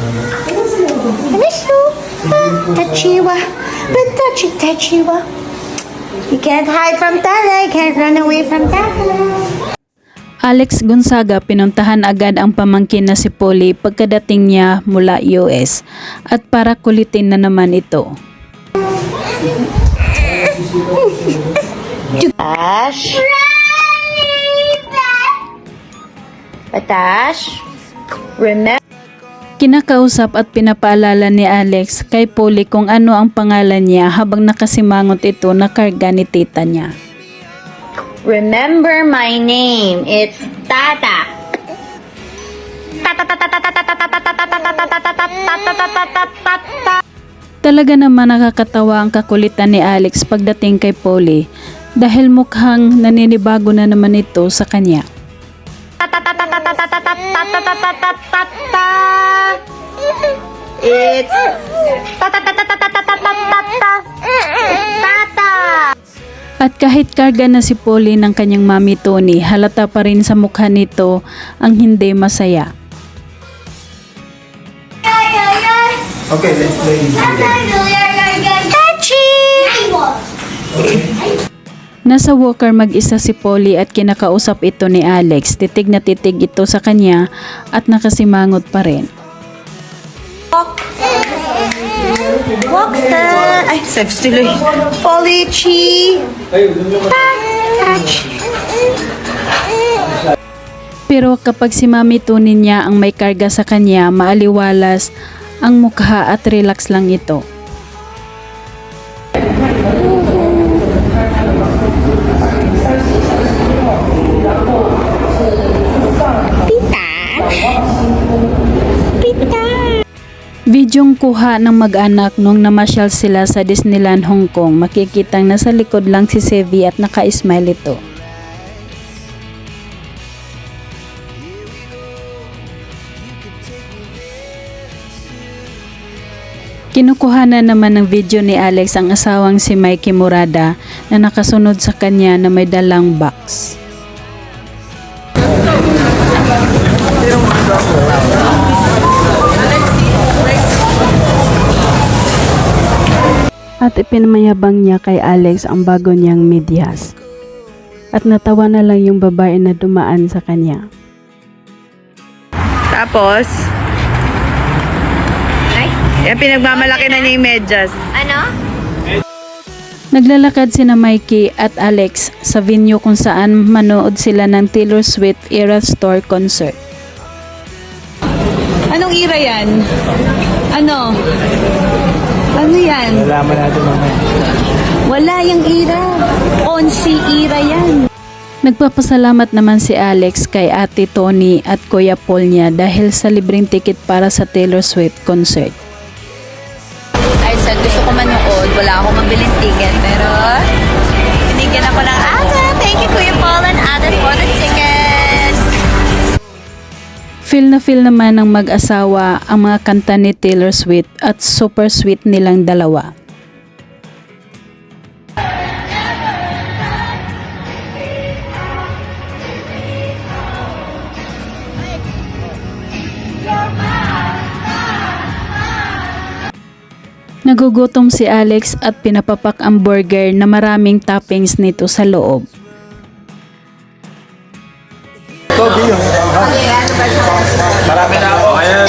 I miss you. Tachiwa. But touchy, Tachiwa. You can't hide from Tata. You can't run away from Tata. Alex Gonzaga pinuntahan agad ang pamangkin na si Polly pagkadating niya mula US at para kulitin na naman ito. Tash. Tash. Remember. Kinakausap at pinapaalala ni Alex kay Polly kung ano ang pangalan niya habang nakasimangot ito na karga ni tita niya. Remember my name. It's Tata. Talaga naman nakakatawa ang kakulitan ni Alex pagdating kay Polly dahil mukhang naninibago na naman ito sa kanya. It's Tata. At kahit karga na si Polly ng kanyang mami Tony, halata pa rin sa mukha nito ang hindi masaya. Okay, let's play this game. Nasa walker mag-isa si Polly at kinakausap ito ni Alex. Titig na titig ito sa kanya at nakasimangot pa rin. Walker. Ay, sex tuloy. Polichi. Touch. Pero kapag si Mami Tony niya ang may karga sa kanya, maaliwalas ang mukha at relax lang ito. Videong kuha ng mag-anak nung namasyal sila sa Disneyland Hong Kong. Makikitang nasa likod lang si Sevi at naka-smile ito. Kinukuha na naman ng video ni Alex ang asawang si Mikey Murada na nakasunod sa kanya na may dalang box. At ipinamayabang niya kay Alex ang bago niyang medyas. At natawa na lang yung babae na dumaan sa kanya. Tapos, Ay, yan pinagmamalaki na niya yung medyas. ano? Naglalakad sina Mikey at Alex sa venue kung saan manood sila ng Taylor Swift Eras Tour concert. Anong ira yan? Ano? Ano yan? Nalaman natin mamaya. Wala yung ira. Onsi ira yan. Nagpapasalamat naman si Alex kay Ate Tony at Kuya Paul niya dahil sa libreng ticket para sa Taylor Swift concert. Ay, sa gusto ko manood, wala akong mabiling ticket, pero binigyan ako ng ate. Feel na feel naman ng mag-asawa ang mga kanta ni Taylor Swift at super sweet nilang dalawa. Nagugutom si Alex at pinapapak ang burger na maraming toppings nito sa loob. Yun. Marami na ako. Ayun,